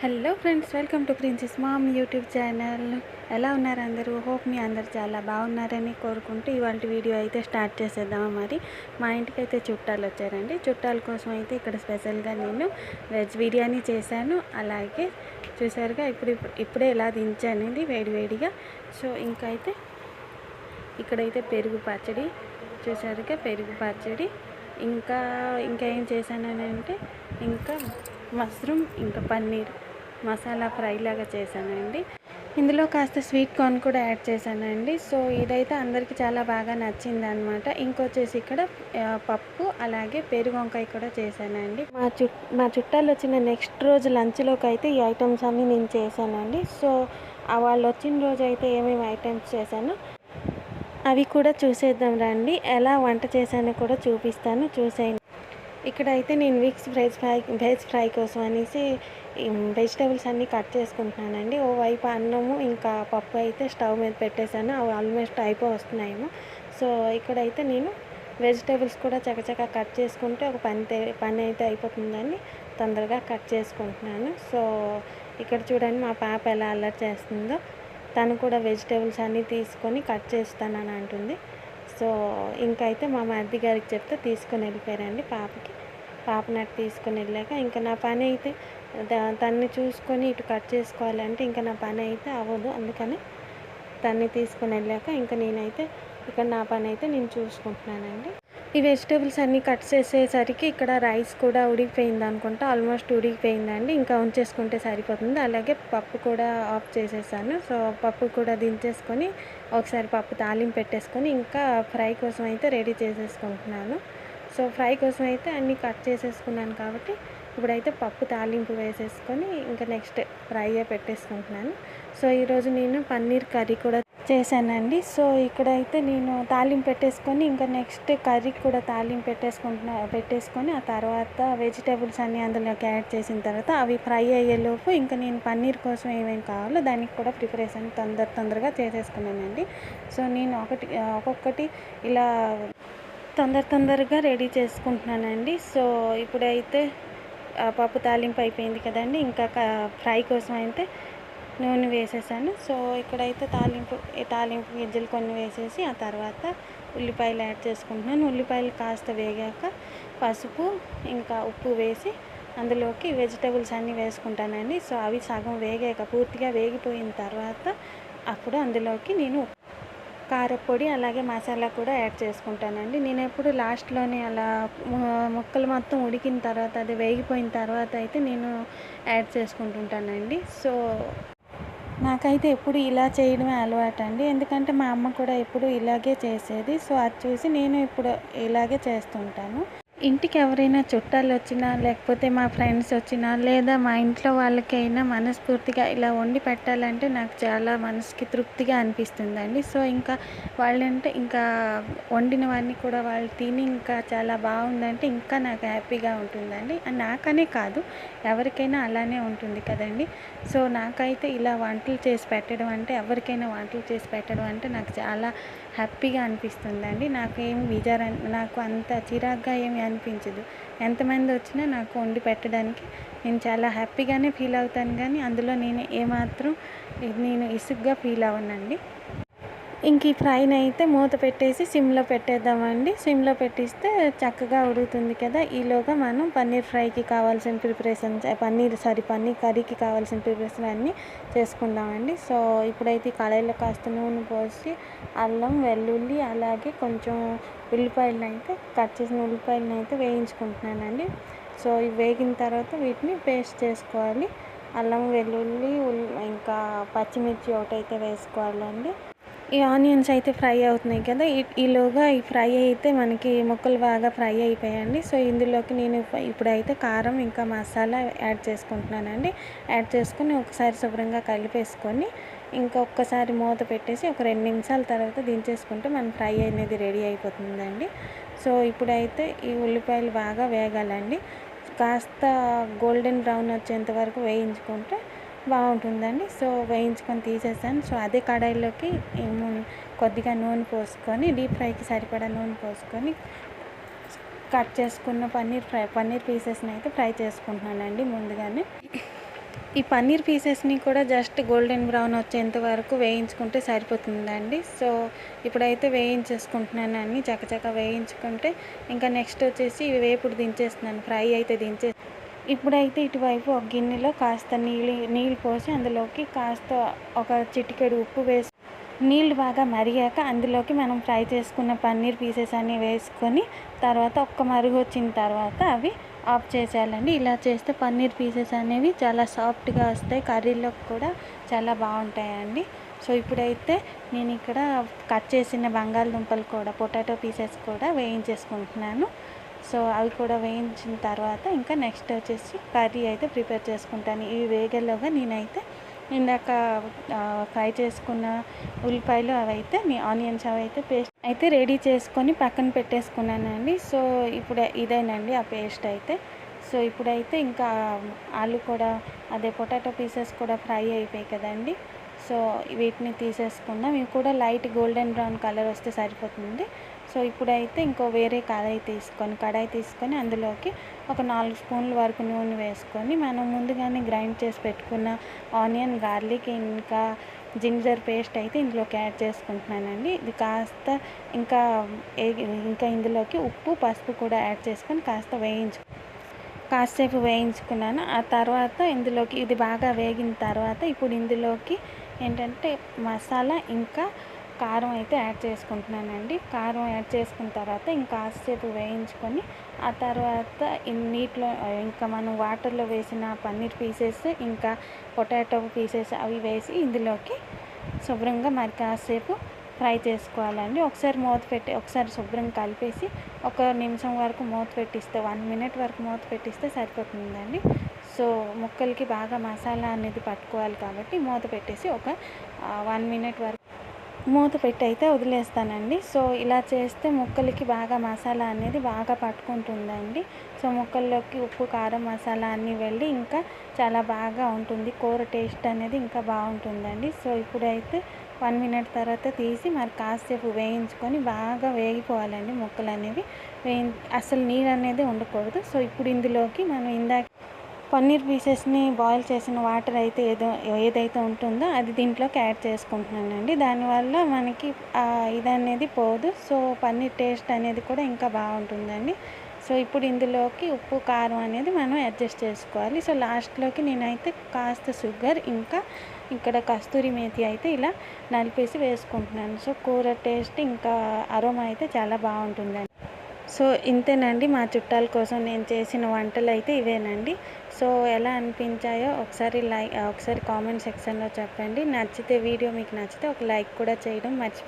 Hello friends welcome to princess mom YouTube channel. ఎలా ఉన్నారు అందరూ? హోప్ మీ అందరు చాలా బాగున్నారని కోరుకుంటూ ఇవాళ వీడియో అయితే స్టార్ట్ చేసేద్దామా మరి. మా ఇంటికి అయితే చుట్టాలు వచ్చారండి. చుట్టాల కోసం అయితే ఇక్కడ స్పెషల్గా నేను వెజ్ బిర్యానీ చేశాను. అలాగే చూసారుగా ఇప్పుడు ఇప్పుడే ఇలా దించానండి వేడివేడిగా సో ఇంకా అయితే ఇక్కడైతే పెరుగు పచ్చడి చూసారుగా పెరుగు పచ్చడి. ఇంకా ఇంకా ఏం చేశానంటే ఇంకా మష్రూమ్ ఇంకా పన్నీర్ మసాలా ఫ్రై లాగా చేశానండి. ఇందులో కాస్త స్వీట్ కార్న్ కూడా యాడ్ చేశానండి. సో ఇదైతే అందరికీ చాలా బాగా నచ్చింది అనమాట ఇంకొచ్చేసి ఇక్కడ పప్పు అలాగే పెరుగు వంకాయ కూడా చేశానండి. మా చు మా చుట్టాలు వచ్చిన నెక్స్ట్ రోజు లంచ్లోకి అయితే ఈ ఐటమ్స్ అన్నీ నేను చేశానండి. సో వాళ్ళు వచ్చిన రోజు అయితే ఏమేమి ఐటమ్స్ చేశాను అవి కూడా చూసేద్దాం రండి. ఎలా వంట చేశానో కూడా చూపిస్తాను. చూసేయండి. ఇక్కడ అయితే నేను mix veg fry veg fry కోసం అనేసి వెజిటేబుల్స్ అన్నీ కట్ చేసుకుంటున్నానండి. ఓ వైపు అన్నము ఇంకా పప్పు అయితే స్టవ్ మీద పెట్టేశాను. అవి ఆల్మోస్ట్ అయిపో వస్తున్నాయేమో సో ఇక్కడైతే నేను వెజిటేబుల్స్ కూడా చకచక కట్ చేసుకుంటే ఒక పని పని అయితే అయిపోతుందని తొందరగా కట్ చేసుకుంటున్నాను. సో ఇక్కడ చూడండి మా పాప ఎలా అల్లరి చేస్తుందో. తను కూడా వెజిటేబుల్స్ అన్నీ తీసుకొని కట్ చేస్తానని అంటుంది. సో ఇంకైతే అయితే మా మరిది గారికి చెప్తే తీసుకొని వెళ్ళిపోయారండి పాపకి. పాపను అటు తీసుకొని వెళ్ళాక ఇంకా నా పని అయితే దా- తన్ని చూసుకొని ఇటు కట్ చేసుకోవాలంటే ఇంకా నా పని అయితే అవ్వదు. అందుకని తన్ని తీసుకొని వెళ్ళాక ఇంకా నేనైతే ఇక్కడ నా పని అయితే నేను చూసుకుంటున్నానండి. ఈ వెజిటేబుల్స్ అన్నీ కట్ చేసేసరికి ఇక్కడ రైస్ కూడా ఉడికిపోయింది అనుకుంటా. ఆల్మోస్ట్ ఉడికిపోయిందండి. ఇంకా ఉంచేసుకుంటే సరిపోతుంది. అలాగే పప్పు కూడా ఆఫ్ చేసేసాను. సో పప్పు కూడా దించేసుకొని ఒకసారి పప్పు తాలింపు పెట్టేసుకొని ఇంకా ఫ్రై కోసం అయితే రెడీ చేసేసుకుంటున్నాను. సో ఫ్రై కోసం అయితే అన్నీ కట్ చేసేసుకున్నాను కాబట్టి ఇప్పుడైతే పప్పు తాలింపు వేసేసుకొని ఇంకా నెక్స్ట్ ఫ్రై పెట్టేసుకుంటున్నాను. సో ఈరోజు నేను పన్నీర్ కర్రీ కూడా చేశానండి. సో ఇక్కడైతే నేను తాలింపు పెట్టేసుకొని ఇంకా నెక్స్ట్ కర్రీ కూడా తాలింపు పెట్టేసుకుంటున్నా పెట్టేసుకొని ఆ తర్వాత వెజిటేబుల్స్ అన్నీ అందులోకి యాడ్ చేసిన తర్వాత అవి ఫ్రై అయ్యేలోపు ఇంకా నేను పన్నీర్ కోసం ఏమేమి కావాలో దానికి కూడా ప్రిపరేషన్ తొందర తొందరగా చేసేసుకున్నానండి. సో నేను ఒకటి ఒక్కొక్కటి ఇలా తొందర తొందరగా రెడీ చేసుకుంటున్నానండి. సో ఇప్పుడైతే పప్పు తాలింపు అయిపోయింది కదండి. ఇంకా ఫ్రై కోసం అయితే నూనె వేసేసాను. సో ఇక్కడైతే తాలింపు తాలింపు గింజలు కొన్ని వేసేసి ఆ తర్వాత ఉల్లిపాయలు యాడ్ చేసుకుంటున్నాను. ఉల్లిపాయలు కాస్త వేగాక పసుపు ఇంకా ఉప్పు వేసి అందులోకి వెజిటేబుల్స్ అన్నీ వేసుకుంటానండి. సో అవి సగం వేగాక పూర్తిగా వేగిపోయిన తర్వాత అప్పుడు అందులోకి నేను కారపొడి అలాగే మసాలా కూడా యాడ్ చేసుకుంటానండి. నేను ఎప్పుడు లాస్ట్లోనే అలా ముక్కలు మొత్తం ఉడికిన తర్వాత అది వేగిపోయిన తర్వాత అయితే నేను యాడ్ చేసుకుంటుంటానండి. సో నాకైతే ఎప్పుడు ఇలా చేయడమే అలవాటు అండి ఎందుకంటే మా అమ్మ కూడా ఎప్పుడు ఇలాగే చేసేది. సో అది చూసి నేను ఇప్పుడు ఇలాగే చేస్తుంటాను. ఇంటికి ఎవరైనా చుట్టాలు వచ్చినా లేకపోతే మా ఫ్రెండ్స్ వచ్చినా లేదా మా ఇంట్లో వాళ్ళకైనా మనస్ఫూర్తిగా ఇలా వండి పెట్టాలంటే నాకు చాలా మనసుకి తృప్తిగా అనిపిస్తుందండి. సో ఇంకా వాళ్ళంటే ఇంకా వండినవన్నీ కూడా వాళ్ళు తిని ఇంకా చాలా బాగుందంటే ఇంకా నాకు హ్యాపీగా ఉంటుందండి. నాకనే కాదు ఎవరికైనా అలానే ఉంటుంది కదండి. సో నాకైతే ఇలా వంటలు చేసి పెట్టడం అంటే ఎవరికైనా వంటలు చేసి పెట్టడం అంటే నాకు చాలా హ్యాపీగా అనిపిస్తుందండి. నాకేం విచార నాకు అంత చిరాగ్గా ఏమి అనిపించదు. ఎంతమంది వచ్చినా నాకు వండి పెట్టడానికి నేను చాలా హ్యాపీగానే ఫీల్ అవుతాను కానీ అందులో నేను ఏమాత్రం నేను ఇసుగ్గా ఫీల్ అవ్వనండి. ఇంక ఈ ఫ్రైని అయితే మూత పెట్టేసి సిమ్లో పెట్టేద్దామండి. సిమ్లో పెట్టిస్తే చక్కగా ఉడుకుతుంది కదా. ఈలోగా మనం పన్నీర్ ఫ్రైకి కావాల్సిన ప్రిపరేషన్ పన్నీర్ సారీ పన్నీర్ కర్రీకి కావాల్సిన ప్రిపరేషన్ అన్నీ చేసుకుందామండి. సో ఇప్పుడైతే ఈ కాస్త నూనె పోసి అల్లం వెల్లుల్లి అలాగే కొంచెం ఉల్లిపాయలను అయితే కట్ చేసిన ఉల్లిపాయలను అయితే వేయించుకుంటున్నానండి. సో ఇవి వేగిన తర్వాత వీటిని పేస్ట్ చేసుకోవాలి. అల్లం వెల్లుల్లి ఉల్లి ఇంకా పచ్చిమిర్చి ఒకటైతే వేసుకోవాలండి. ఈ ఆనియన్స్ అయితే ఫ్రై అవుతున్నాయి కదా. ఈ- ఈలోగా ఈ ఫ్రై అయితే మనకి ముక్కలు బాగా ఫ్రై అయిపోయాయండి. సో ఇందులోకి నేను ఇప్పుడైతే కారం ఇంకా మసాలా యాడ్ చేసుకుంటున్నానండి. యాడ్ చేసుకుని ఒకసారి శుభ్రంగా కలిపేసుకొని ఇంకా ఒక్కసారి మూత పెట్టేసి ఒక రెండు నిమిషాల తర్వాత దించేసుకుంటే మన ఫ్రై అనేది రెడీ అయిపోతుందండి. సో ఇప్పుడైతే ఈ ఉల్లిపాయలు బాగా వేగాలండి. కాస్త గోల్డెన్ బ్రౌన్ వచ్చేంత వరకు వేయించుకుంటే బాగుంటుందండి. సో వేయించుకొని తీసేసాను. సో అదే కడాయిలోకి కొద్దిగా నూనె పోసుకొని డీప్ ఫ్రైకి సరిపడా నూనె పోసుకొని కట్ చేసుకున్న పన్నీర్ ఫ్రై పన్నీర్ పీసెస్ని అయితే ఫ్రై చేసుకుంటున్నానండి ముందుగానే. ఈ పన్నీర్ పీసెస్ని కూడా జస్ట్ గోల్డెన్ బ్రౌన్ వచ్చేంత వరకు వేయించుకుంటే సరిపోతుందండి. సో ఇప్పుడైతే వేయించేసుకుంటున్నాను అని చకచక వేయించుకుంటే ఇంకా నెక్స్ట్ వచ్చేసి ఇవి వేపుడు దించేస్తున్నాను. ఫ్రై అయితే దించే ఇప్పుడైతే ఇటువైపు ఒక గిన్నెలో కాస్త నీళ్ళు నీళ్ళు పోసి అందులోకి కాస్త ఒక చిటికెడు ఉప్పు వేసి నీళ్ళు బాగా మరిగాక అందులోకి మనం ఫ్రై చేసుకున్న పన్నీర్ పీసెస్ అన్నీ వేసుకొని తర్వాత ఒక్క మరుగు వచ్చిన తర్వాత అవి ఆఫ్ చేసేయాలండి. ఇలా చేస్తే పన్నీర్ పీసెస్ అనేవి చాలా సాఫ్ట్గా వస్తాయి. కర్రీలోకి కూడా చాలా బాగుంటాయండి. సో ఇప్పుడైతే నేను ఇక్కడ కట్ చేసిన బంగాళదుంపలు కూడా పొటాటో పీసెస్ కూడా వేయించేసుకుంటున్నాను. సో అవి కూడా వేయించిన తర్వాత ఇంకా నెక్స్ట్ వచ్చేసి కర్రీ అయితే ప్రిపేర్ చేసుకుంటాను. ఇవి వేగలోగా నేనైతే ఇందాక ఫ్రై చేసుకున్న ఉల్లిపాయలు అవి అయితే ఆనియన్స్ అవి అయితే పేస్ట్ అయితే రెడీ చేసుకొని పక్కన పెట్టేసుకున్నానండి. సో ఇప్పుడు ఇదేనండి ఆ పేస్ట్ అయితే. సో ఇప్పుడైతే ఇంకా ఆలు కూడా అదే పొటాటో పీసెస్ కూడా ఫ్రై అయిపోయాయి కదండి. సో వీటిని తీసేసుకుందాం. ఇవి కూడా లైట్ గోల్డెన్ బ్రౌన్ కలర్ వస్తే సరిపోతుంది. సో ఇప్పుడైతే ఇంకో వేరే కడాయి తీసుకొని కడాయి తీసుకొని అందులోకి ఒక నాలుగు స్పూన్ల వరకు నూనె వేసుకొని మనం ముందుగానే గ్రైండ్ చేసి పెట్టుకున్న ఆనియన్ గార్లిక్ ఇంకా జింజర్ పేస్ట్ అయితే ఇందులోకి యాడ్ చేసుకుంటున్నానండి. ఇది కాస్త ఇంకా ఇంకా ఇందులోకి ఉప్పు పసుపు కూడా యాడ్ చేసుకొని కాస్త వేయించు కాసేపు వేయించుకున్నాను. ఆ తర్వాత ఇందులోకి ఇది బాగా వేగిన తర్వాత ఇప్పుడు ఇందులోకి ఏంటంటే మసాలా ఇంకా కారం అయితే యాడ్ చేసుకుంటున్నానండి. కారం యాడ్ చేసుకున్న తర్వాత ఇంకా కాసేపు వేయించుకొని ఆ తర్వాత నీటిలో ఇంకా మనం వాటర్లో వేసిన పన్నీర్ పీసెస్ ఇంకా పొటాటో పీసెస్ అవి వేసి ఇందులోకి శుభ్రంగా మరి కాసేపు ఫ్రై చేసుకోవాలండి. ఒకసారి మూత పెట్టి ఒకసారి శుభ్రంగా కలిపేసి ఒక నిమిషం వరకు మూత పెట్టిస్తే వన్ మినిట్ వరకు మూత పెట్టిస్తే సరిపోతుందండి. సో ముక్కలకి బాగా మసాలా అనేది పట్టుకోవాలి కాబట్టి మూత పెట్టేసి ఒక వన్ మినిట్ వరకు మూత పెట్టి అయితే వదిలేస్తానండి. సో ఇలా చేస్తే ముక్కలకి బాగా మసాలా అనేది బాగా పట్టుకుంటుందండి. సో ముక్కల్లోకి ఉప్పు కారం మసాలా అన్నీ వెళ్ళి ఇంకా చాలా బాగా ఉంటుంది. కూర టేస్ట్ అనేది ఇంకా బాగుంటుందండి. సో ఇప్పుడైతే వన్ మినిట్ తర్వాత తీసి మరి కాసేపు వేయించుకొని బాగా వేగిపోవాలండి ముక్కలు అనేవి వేయి అసలు నీరు అనేది ఉండకూడదు. సో ఇప్పుడు ఇందులోకి మనం ఇందాక పన్నీర్ పీసెస్ని బాయిల్ చేసిన వాటర్ అయితే ఏదో ఏదైతే ఉంటుందో అది దీంట్లోకి యాడ్ చేసుకుంటున్నానండి. దానివల్ల మనకి ఇది అనేది పోదు. సో పన్నీర్ టేస్ట్ అనేది కూడా ఇంకా బాగుంటుందండి. సో ఇప్పుడు ఇందులోకి ఉప్పు కారం అనేది మనం అడ్జస్ట్ చేసుకోవాలి. సో లాస్ట్లోకి నేనైతే కాస్త షుగర్ ఇంకా ఇక్కడ కస్తూరి మేతి అయితే ఇలా నలిపేసి వేసుకుంటున్నాను. సో కూర టేస్ట్ ఇంకా అరోమా అయితే చాలా బాగుంటుందండి. సో ఇంతేనండి మా చుట్టాల కోసం నేను చేసిన వంటలు అయితే ఇవేనండి. సో ఎలా అనిపించాయో ఒకసారి లైక్ ఒకసారి కామెంట్ సెక్షన్లో చెప్పండి. నచ్చితే వీడియో మీకు నచ్చితే ఒక లైక్ కూడా చేయడం మర్చిపో